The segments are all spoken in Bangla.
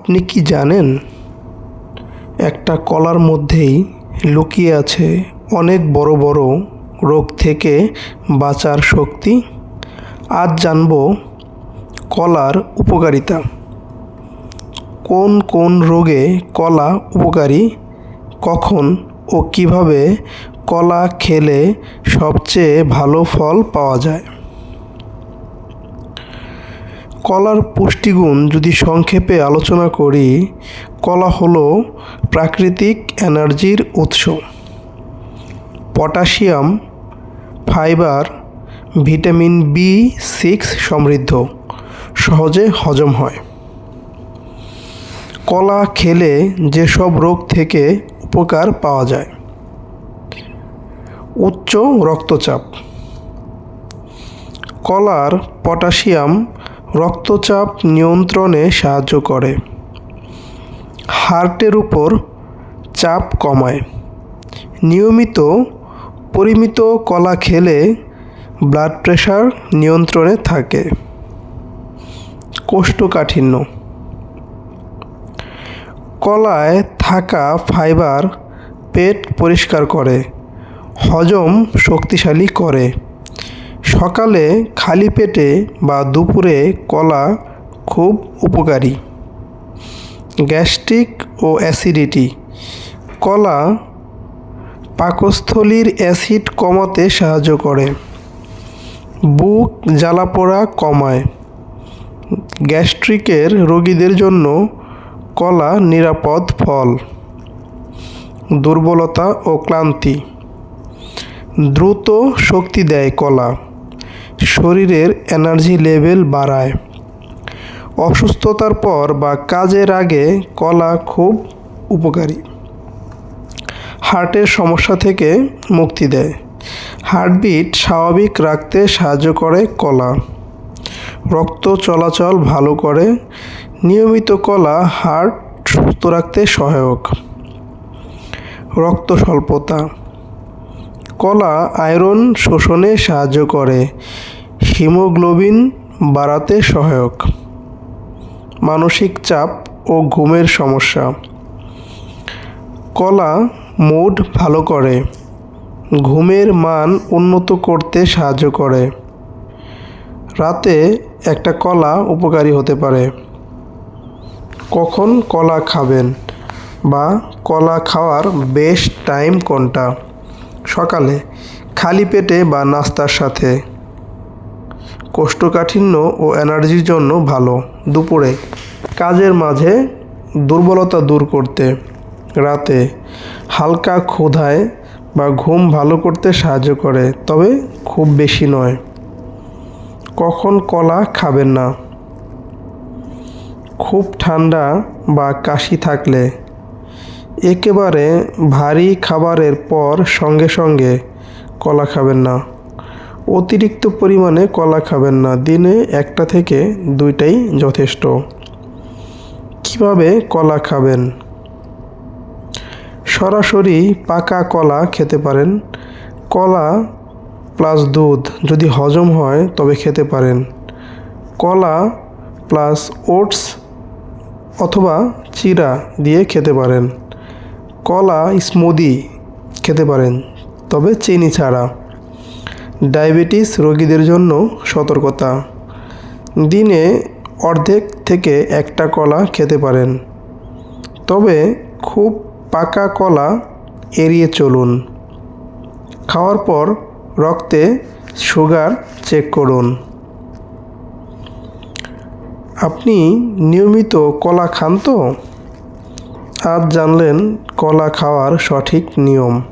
আপনি কি জানেন? একটা কলার মধ্যেই লুকিয়ে আছে অনেক বড় বড় রোগ থেকে বাঁচার শক্তি। আজ জানব কলার উপকারিতা। কোন কোন রোগে কলা উপকারী, কখন ও কীভাবে কলা খেলে সবচেয়ে ভালো ফল পাওয়া যায়? কলার পুষ্টিগুণ যদি সংক্ষেপে আলোচনা করি, কলা হলো প্রাকৃতিক এনার্জির উৎস। Potassium, fibre, vitamin B six সমৃদ্ধ, সহজে হজম হয়। কলা খেলে যেসব রোগ থেকে উপকার পাওয়া যায়। উচ্চ রক্তচাপ। কলার পটাশিয়াম রক্তচাপ নিয়ন্ত্রণে সাহায্য করে। হার্টের উপর চাপ কমায়। নিয়মিত পরিমিত কলা খেলে ব্লাড প্রেশার নিয়ন্ত্রণে থাকে। কোষ্ঠকাঠিন্য। কলায় থাকা ফাইবার পেট পরিষ্কার করে, হজম শক্তিশালী করে। সকালে খালি পেটে বা দুপুরে কলা খুব উপকারী। গ্যাস্ট্রিক ও অ্যাসিডিটি। কলা পাকস্থলীর অ্যাসিড কমাতে সাহায্য করে। বুক জ্বালাপোড়া কমায়। গ্যাস্ট্রিকের রোগীদের জন্য কলা নিরাপদ ফল। দুর্বলতা ও ক্লান্তি। দ্রুত শক্তি দেয় কলা। শরীরের এনার্জি লেভেল বাড়ায়। অসুস্থতার পর বা কাজের আগে কলা খুব উপকারী। হার্টের সমস্যা থেকে মুক্তি দেয়। হার্টবিট স্বাভাবিক রাখতে সাহায্য করে কলা। রক্ত চলাচল ভালো করে। নিয়মিত কলা হার্ট সুস্থ রাখতে সহায়ক। রক্ত স্বল্পতা। কলা আয়রন শোষণে সাহায্য করে। হিমোগ্লোবিন বাড়াতে সহায়ক। মানসিক চাপ ও ঘুমের সমস্যা। কলা মুড ভালো করে। ঘুমের মান উন্নত করতে সাহায্য করে। রাতে একটা কলা উপকারী হতে পারে। কখন কলা খাবেন? বা কলা খাওয়ার বেস্ট টাইম কোনটা? সকালে, খালি পেটে বা নাস্তার সাথে। কোষ্ঠকাঠিন্য ও এনার্জির জন্য ভালো। দুপুরে কাজের মাঝে দুর্বলতা দূর করতে, রাতে হালকা ক্ষুধায় বা ঘুম ভালো করতে সাহায্য করে, তবে খুব বেশি নয়। কখন কলা খাবেন না? খুব ঠান্ডা বা কাশি থাকলে একেবারে ভারী খাবারের পর সঙ্গে সঙ্গে কলা খাবেন না। অতিরিক্ত পরিমাণে কলা খাবেন না। দিনে একটা থেকে দুইটাই যথেষ্ট। কীভাবে কলা খাবেন? সরাসরি পাকা কলা খেতে পারেন। কলা প্লাস দুধ যদি হজম হয়, তবে খেতে পারেন। কলা প্লাস ওটস অথবা চিরা দিয়ে খেতে পারেন। কলা স্মুদি খেতে পারেন, তবে চিনি ছাড়া। ডায়াবেটিস রোগীদের জন্য সতর্কতা। দিনে অর্ধেক থেকে একটা কলা খেতে পারেন। তবে খুব পাকা কলা এড়িয়ে চলুন। খাওয়ার পর রক্তে সুগার চেক করুন। আপনি নিয়মিত কলা খান তো? আজ জানলেন কলা খাওয়ার সঠিক নিয়ম।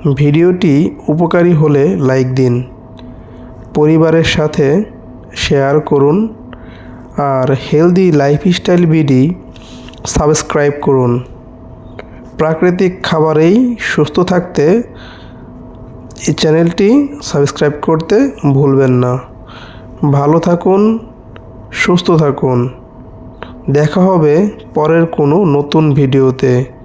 ভিডিওটি উপকারী হলে লাইক দিন, পরিবারের সাথে শেয়ার করুন আর হেলদি লাইফস্টাইল বিডি সাবস্ক্রাইব করুন। প্রাকৃতিক খাবারেই সুস্থ থাকতে এই চ্যানেলটি সাবস্ক্রাইব করতে ভুলবেন না। ভালো থাকুন, সুস্থ থাকুন। দেখা হবে পরের কোনো নতুন ভিডিওতে।